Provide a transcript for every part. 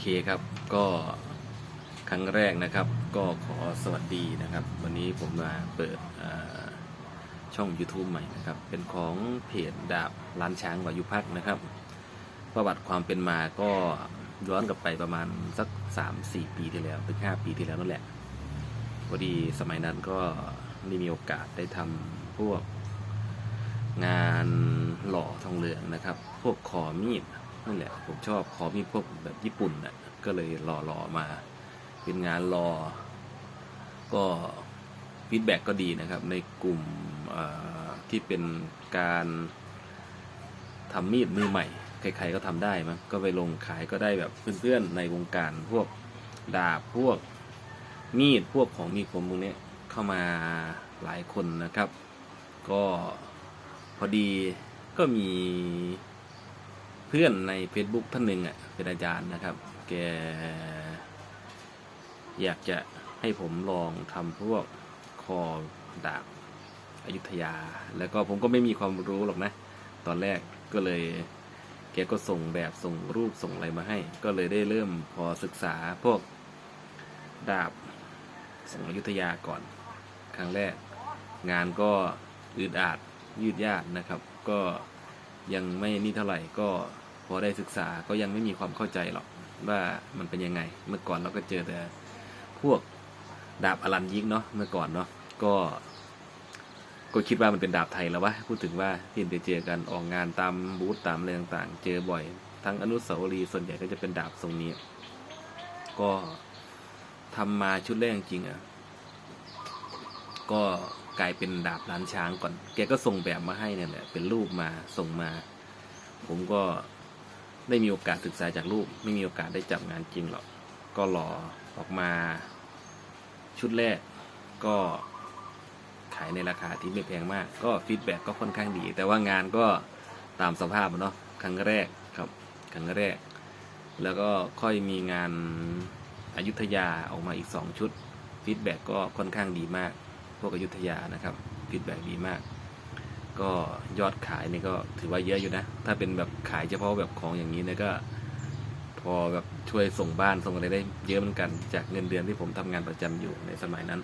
เคครับก็ครั้งแรกนะครับ ก็ขอสวัสดีนะครับ วันนี้ผมมาเปิดช่อง YouTube ใหม่นะครับ เป็นของเพจดาบร้านช้างวายุพักนะครับ ประวัติความเป็นมาก็ย้อนกลับไปประมาณสัก 3-4 ปีที่แล้วถึง5ปีที่แล้วนั่นแหละพอดีสมัยนั้นก็ได้มีโอกาสได้ทำพวกงานหล่อทองเหลืองนะครับ พวกขอมีด นั่นแหละผมชอบขอมีพวกแบบญี่ปุ่นน่ะก็เลยรอรอมา เป็นงานรอ ก็ฟีดแบ็กก็ดีนะครับ ในกลุ่มที่เป็นการทำมีดมือใหม่ ใครๆก็ทำได้มั้งก็ไปลงขายก็ได้แบบเพื่อนๆในวงการพวกดาบพวกมีดพวกของมีคมพวกนี้เข้ามาหลายคนนะครับ ก็พอดีก็มี เพื่อนใน Facebook ท่านหนึ่งอะเป็นอาจารย์นะครับ แก อยากจะให้ผมลองทำพวกคอดาบอยุธยา แล้วก็ผมก็ไม่มีความรู้หรอกนะ ตอนแรกก็เลย แกก็ส่งแบบส่งรูปส่งอะไรมาให้ ก็เลยได้เริ่มพอศึกษาพวกดาบส่งอยุธยาก่อน ครั้งแรก งานก็อืดอาดยืดยาดนะครับ ก็ ยังไม่นี่เท่าไหร่ก็พอได้ศึกษาก็ยังไม่มีความเข้าใจหรอกว่ามันเป็นยังไง เมื่อก่อนเราก็เจอแต่พวกดาบอลันยิกเนาะเมื่อก่อนเนาะก็ ก็คิดว่ามันเป็นดาบไทยแล้ววะพูดถึงว่าที่ได้เจอกันออกงานตามบูธตามอะไรต่างๆ เจอบ่อย ทั้งอนุสาวรีย์ส่วนใหญ่ก็จะเป็นดาบทรงนี้ ก็ทำมาชุดแรกจริงๆอะก็ กลายเป็นดาบล้านช้างก่อน แกก็ส่งแบบมาให้เนี่ยแหละเป็นรูปมาส่งมา ผมก็ได้มีโอกาสศึกษาจากรูป ไม่มีโอกาสได้จับงานจริงหรอก ก็หล่อออกมา ชุดแรกก็ขายในราคาที่ไม่แพงมาก ก็ฟีดแบ็กก็ค่อนข้างดี แต่ว่างานก็ตามสภาพเนาะครั้งแรกครับครั้งแรก แล้วก็ค่อยมีงานอายุทยาออกมาอีกสองชุดฟีดแบ็กก็ค่อนข้างดีมาก พวกอยุธยานะครับฟีดแบ็ดีมาก ก็ยอดขายนี่ก็ถือว่าเยอะอยู่นะ ถ้าเป็นแบบขายเฉพาะแบบของอย่างนี้นี่ก็ พอแบบช่วยส่งบ้านส่งอะไรได้เยอะเหมือนกัน จากเงินเดือนที่ผมทำงานประจำอยู่ในสมัยนั้น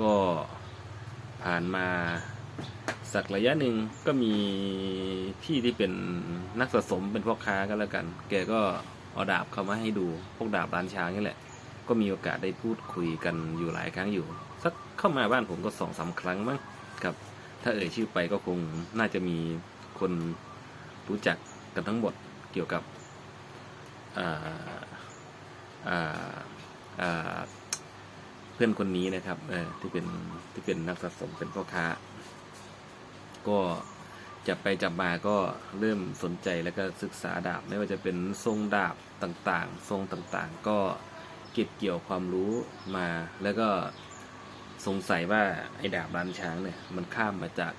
ก็ผ่านมาสักระยะหนึ่งก็มีพี่ที่เป็นนักสะสมเป็นพ่อค้าก็แล้วกัน แกก็เอาดาบเข้ามาให้ดู พวกดาบร้านช้างนี่แหละ ก็มีโอกาสได้พูดคุยกันอยู่หลายครั้งอยู่ สักเข้ามาบ้านผมก็สองสาครั้งมั้งครับ ถ้าเอ่ยชื่อไปก็คงน่าจะมีคนรู้จักกันทั้งหมดเกี่ยวกับเพื่อนคนนี้นะครับที่เป็นที่เป็นนักสะสมเป็นพ่อค้า ก็จับไปจับมาก็เริ่มสนใจแล้วก็ศึกษาดาบ ไม่ว่าจะเป็นทรงดาบต่างๆ ทรงต่างๆ ก็เก็บเกี่ยวความรู้มาแล้วก็ สงสัยว่าไอ้ดาบร้านช้างเนี่ยมันข้ามมาจาก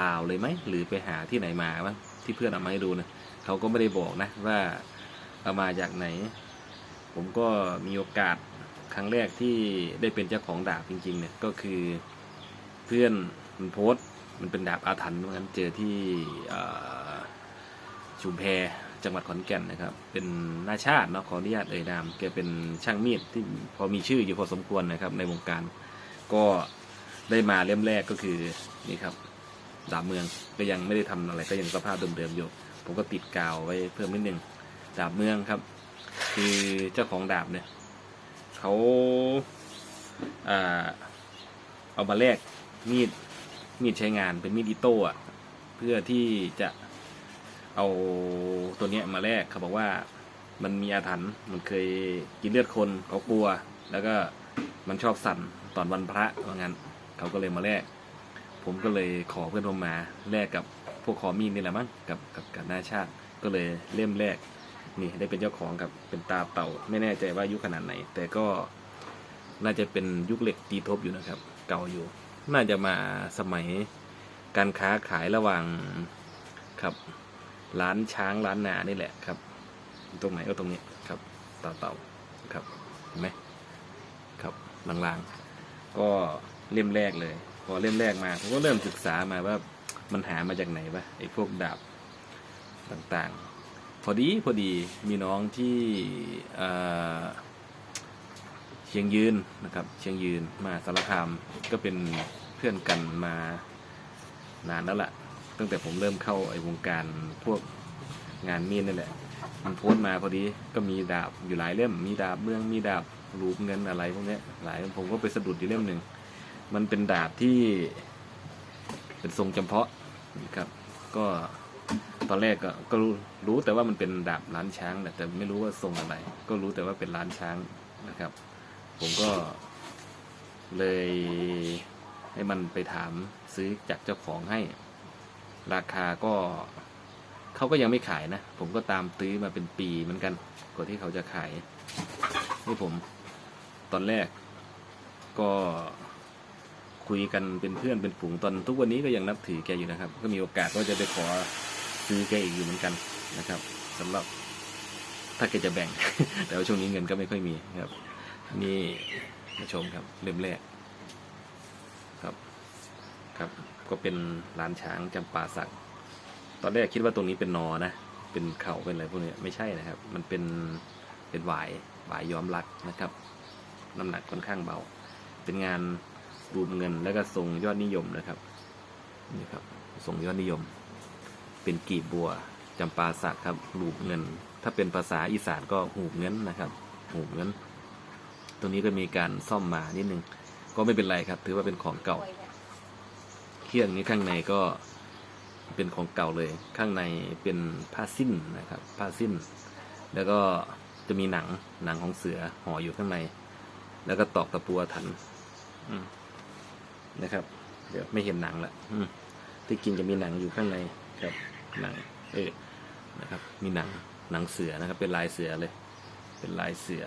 ลาวเลยไหมหรือไปหาที่ไหนมาบ้างที่เพื่อนเอามาให้ดูนะเขาก็ไม่ได้บอกนะว่าเอามาจากไหน ผมก็มีโอกาสครั้งแรกที่ได้เป็นเจ้าของดาบจริงๆเนี่ยก็คือเพื่อนมันโพสต์มันเป็นดาบอาถรรพ์เหมือนกันเจอที่ชุมแพจังหวัดขอนแก่นนะครับ เป็นนาชาติเนาะขออนุญาตเอ่ยนามแกเป็นช่างมีดที่พอมีชื่ออยู่พอสมควรนะครับในวงการ ก็ได้มาเล่มแรกก็คือนี่ครับดาบเมืองก็ยังไม่ได้ทำอะไรก็ยังสภาพเดิมๆอยู่ ผมก็ติดกาวไว้เพิ่มนิดนึงดาบเมืองครับ คือเจ้าของดาบเนี่ยเขาอาเอามาแลกมีดมีดใช้งานเป็นมีดอิโต้อะเพื่อที่จะเอาตัวเนี้ยมาแลกเขาบอกว่ามันมีอาถรรพ์มันเคยกินเลือดคนเขากลัว แล้วก็มันชอบสั่น ตอนวันพระว่างั้นเขาก็เลยมาแลกผมก็เลยขอเพื่อนผมมาแลกกับพวกขอมีดนี่แหละมั้งกับกับกับหน้าชาติก็เลยเล่มแรกนี่ได้เป็นเจ้าของกับเป็นตาเต่า ไม่แน่ใจว่ายุคขนาดไหน แต่ก็น่าจะเป็นยุคเหล็กตีทบอยู่นะครับ เก่าอยู่ น่าจะมาสมัยการค้าขายระหว่างครับร้านช้างร้านนานี่แหละครับ ตรงไหนก็ตรงนี้ครับเต่าเต่าครับเห็นไหมครับลางๆ ก็เล่มแรกเลย พอเล่มแรกมาผมก็เริ่มศึกษามาว่ามันหามาจากไหนวะไอ้พวกดาบต่างๆ พอดีพอดีมีน้องที่เชียงยืนนะครับ เชียงยืนมาสารคามก็เป็นเพื่อนกันมานานแล้วล่ะ ตั้งแต่ผมเริ่มเข้าไอ้วงการพวกงานมีดนี่นแหละ มันโพสต์มาพอดีก็มีดาบอยู่หลายเล่ม มีดาบเมืองมีดาบ รูปเงินอะไรพวกนี้หลายผมก็ไปสะดุดอยู่เล่มหนึ่ง มันเป็นดาบที่ เป็นทรงจำเพาะนะครับ ก็ตอนแรกก็ก็รู้รู้แต่ว่ามันเป็นดาบล้านช้างแหละแต่ไม่รู้ว่าทรงอะไร ก็รู้แต่ว่าเป็นล้านช้างนะครับ ผมก็เลยให้มันไปถามซื้อจากเจ้าของให้ ราคาก็เขาก็ยังไม่ขายนะ ผมก็ตามตื้อมาเป็นปีเหมือนกันกว่าที่เขาจะขายนี่ผม ตอนแรก ก็คุยกันเป็นเพื่อนเป็นฝูงตอนทุกวันนี้ก็ยังนับถือแกอยู่นะครับ ก็มีโอกาสก็จะไปขอซื้อแกอีกอยู่เหมือนกันนะครับสำหรับถ้าแกจะแบ่ง แต่ว่าช่วงนี้เงินก็ไม่ค่อยมีครับ นี่มาชมครับเล่มแรกครับครับ ก็เป็นร้านช้างจำปาสักตอนแรกคิดว่าตรงนี้เป็นนอนะเป็นเข่าเป็นอะไรพวกนี้ไม่ใช่นะครับ มันเป็นเป็นหวายหวายย้อมรักนะครับ น้ำหนักค่อนข้างเบา เป็นงานรูปเงินแล้วก็ทรงยอดนิยมนะครับนี่ครับทรงยอดนิยม เป็นกีบบัวจำปาสักครับรูปเงิน ถ้าเป็นภาษาอีสานก็หูบเงินนะครับ หูบเงิน ตรงนี้ก็มีการซ่อมมานิดนึง ก็ไม่เป็นไรครับ ถือว่าเป็นของเก่า เครื่องนี้ข้างในก็เป็นของเก่าเลย ข้างในเป็นผ้าสิ้นนะครับ ผ้าสิ้น แล้วก็จะมีหนังหนังของเสือห่ออยู่ข้างใน แล้วก็ตอกตะปูอาถันอืมนะครับ เดี๋ยวไม่เห็นหนังละอืมที่จริงจะมีหนังอยู่ข้างในครับ หนัง เออนะครับ มีหนังหนังเสือนะครับ เป็นลายเสือเลย เป็นลายเสือ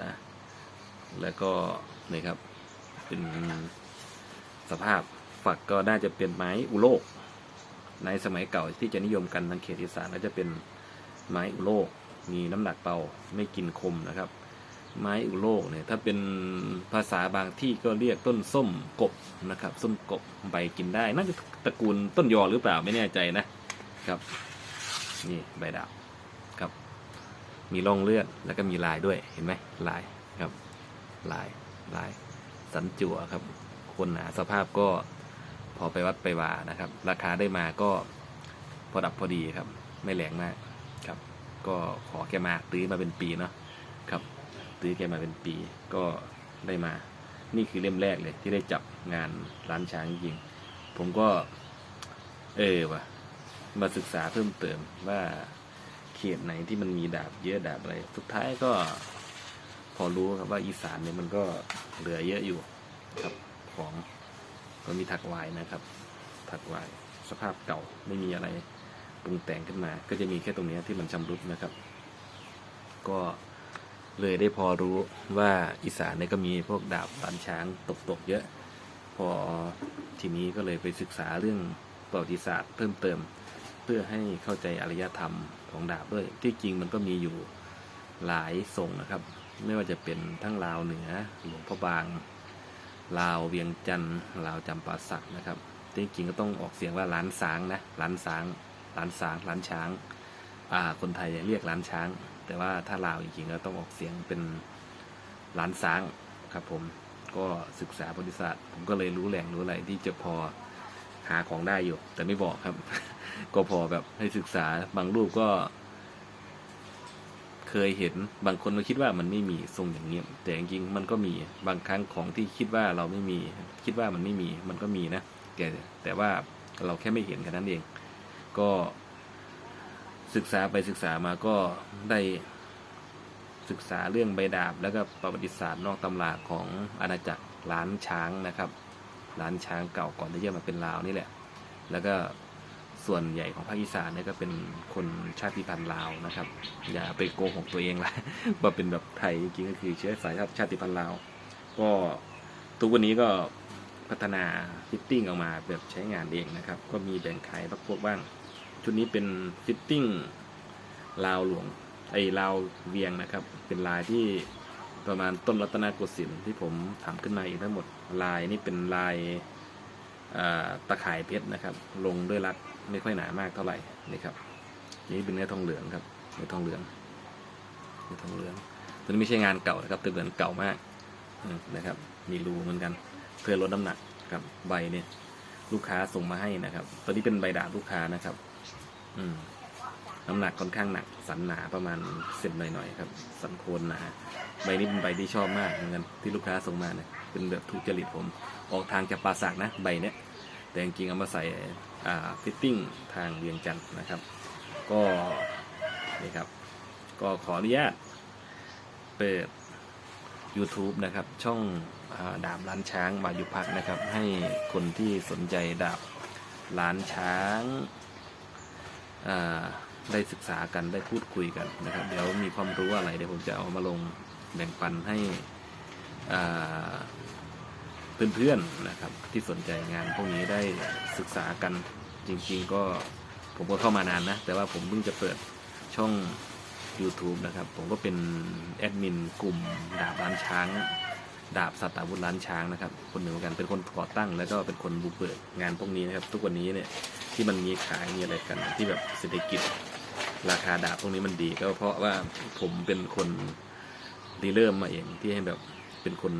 แล้วก็นี่ครับ เป็นสภาพฝักก็น่าจะเป็นไม้อุโลก ในสมัยเก่าที่จะนิยมกันทางเขตอีสานก็จะเป็นไม้อุโลก มีน้ำหนักเบาไม่กินคมนะครับ ไม้อุโลกเนี่ยถ้าเป็นภาษาบางที่ก็เรียกต้นส้มกบนะครับ ส้มกบใบกินได้น่าจะตระกูลต้นยอหรือเปล่าไม่แน่ใจนะครับ นี่ใบดาบครับ มีร่องเลือดแล้วก็มีลายด้วยเห็นไหมลายครับ ลายลาย สันจั่วครับ คนหนาสภาพก็พอไปวัดไปวานะครับ ราคาได้มาก็พอดับพอดีครับ ไม่แรงมากครับ ก็ขอแกมาตื้อมาเป็นปีเนาะ ตื้อแกมาเป็นปีก็ได้มา นี่คือเล่มแรกเลย ที่ได้จับงานร้านช้างจริง ผมก็ เออวะมาศึกษาเพิ่มเติมว่าเขตไหนที่มันมีดาบเยอะดาบอะไร สุดท้ายก็ พอรู้ครับว่าอีสานเนี่ยมันก็เหลือเยอะอยู่ครับของก็มีถักวายนะครับ ถักวายสภาพเก่าไม่มีอะไรปรุงแต่งขึ้นมา ก็จะมีแค่ตรงนี้ที่มันชำรุดนะครับ ก็ เลยได้พอรู้ว่าอีสานเนี่ยก็มีพวกดาบตันช้างตกๆเยอะ พอทีนี้ก็เลยไปศึกษาเรื่องประวัติศาสตร์เพิ่มเติม เพื่อให้เข้าใจอารยธรรมของดาบด้วย ที่จริงมันก็มีอยู่หลายทรงนะครับ ไม่ว่าจะเป็นทั้งลาวเหนือหลวงพ่อบาง ลาวเวียงจันทร์ลาวจำปาสักนะครับที่จริงก็ต้องออกเสียงว่าล้านสางนะล้านสางล้านสางล้านช้างอ่าคนไทยเรียกล้านช้าง แต่ว่าถ้าลาวจริงๆก็ต้องออกเสียงเป็นล้านสางครับผมก็ศึกษาประวัติศาสตร์ผมก็เลยรู้แหล่งรู้อะไรที่จะพอหาของได้อยู่ แต่ไม่บอกครับ ก็พอแบบให้ศึกษาบางรูปก็ เคยเห็นบางคนก็คิดว่ามันไม่มีทรงอย่างนี้แต่จริงๆมันก็มีบางครั้งของที่คิดว่าเราไม่มี คิดว่ามันไม่มี มันก็มีนะแต่แต่ว่าเราแค่ไม่เห็นแค่นั้นเอง ก็ ศึกษาไปศึกษามาก็ได้ศึกษาเรื่องใบดาบ แล้วก็ประวัติศาสตร์นอกตำราของอาณาจักรล้านช้างนะครับล้านช้างเก่าก่อนที่จะมาเป็นลาวนี่แหละ แล้วก็ส่วนใหญ่ของภาคอีสานเนี่ยก็เป็นคนชาติพันธุ์ลาวนะครับ อย่าไปโกหกตัวเองละว่าเป็นแบบไทยจริงๆก็คือเชื้อสายชาติพันธุ์ลาว ก็ทุกวันนี้ก็พัฒนาฟิตติ้งออกมาแบบใช้งานเองนะครับ ก็มีแบ่งขายพักพวกบ้าง ชุดนี้เป็นฟิตติ้งลาวหลวงไอ้ลาวเวียงนะครับ เป็นลายที่ประมาณต้นรัตนโกสินทร์ที่ผมทำขึ้นมาเองทั้งหมดลายนี่เป็นลายาตะข่ายเพชรนะครับ ลงด้วยรัดไม่ค่อยหนามากเท่าไหร่นี่ครับ นี่เป็นเนื้อทองเหลืองครับในทองเหลืองในทองเหลืองตัวนี้ไม่ใช่งานเก่านะครับแต่เหมือนเก่ามากนะครับ มีรูเหมือนกัน เพื่อลดน้ำหนักครับใบเนี่ยลูกค้าส่งมาให้นะครับ ตัวนี้เป็นใบดาบลูกค้านะครับ น้ำหนักค่อนข้างหนัก สันหนาประมาณเซนหน่อยๆครับ สันโคนหนาใบนี้เป็นใบที่ชอบมากเหมือนกันที่ลูกค้าส่งมาเนี่ยเป็นแบบถูกจริตผม ออกทางจะปราสากนะใบเนี้ยแต่จริงๆเอามาใส่ฟิตติ้งทางเวียงจันนะครับ ก็นี่ครับ ก็ขออนุญาตเปิด YouTube นะครับ ช่องอาดาบล้านช้างมายุพักนะครับ ให้คนที่สนใจดาบล้านช้าง ได้ศึกษากันได้พูดคุยกันนะครับ เดี๋ยวมีความรู้อะไรเดี๋ยวผมจะเอามาลงแบ่งปันให้เพื่อนๆนะครับ ที่สนใจงานพวกนี้ได้ศึกษากันจริง ๆ ก็ผมก็เข้ามานานนะ แต่ว่าผมเพิ่งจะเปิดช่อง YouTube นะครับ ผมก็เป็นแอดมินกลุ่มดาบล้านช้าง ดาบสัตว์อาวุธล้านช้างนะครับ คนหนึ่งเหมือนกันเป็นคนก่อตั้ง แล้วก็เป็นคนบุกเบิกงานพวกนี้นะครับ ทุกวันนี้เนี่ยที่มันมีขายมีอะไรกัน ที่แบบเศรษฐกิจราคาดาบพวกนี้มันดีก็เพราะว่าผมเป็นคนรีเริ่มมาเองที่ให้แบบเป็นคน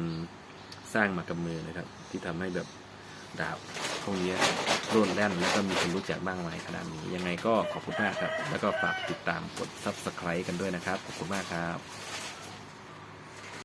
สร้างมากับมือนะครับ ที่ทำให้แบบดาบพวกนี้โร่นแล่นแล้วก็มีคนรู้จักบ้างมายขนาดนี้ ยังไงก็ขอบคุณมากครับ แล้วก็ฝากติดตามกด subscribe กันด้วยนะครับ ขอบคุณมากครับ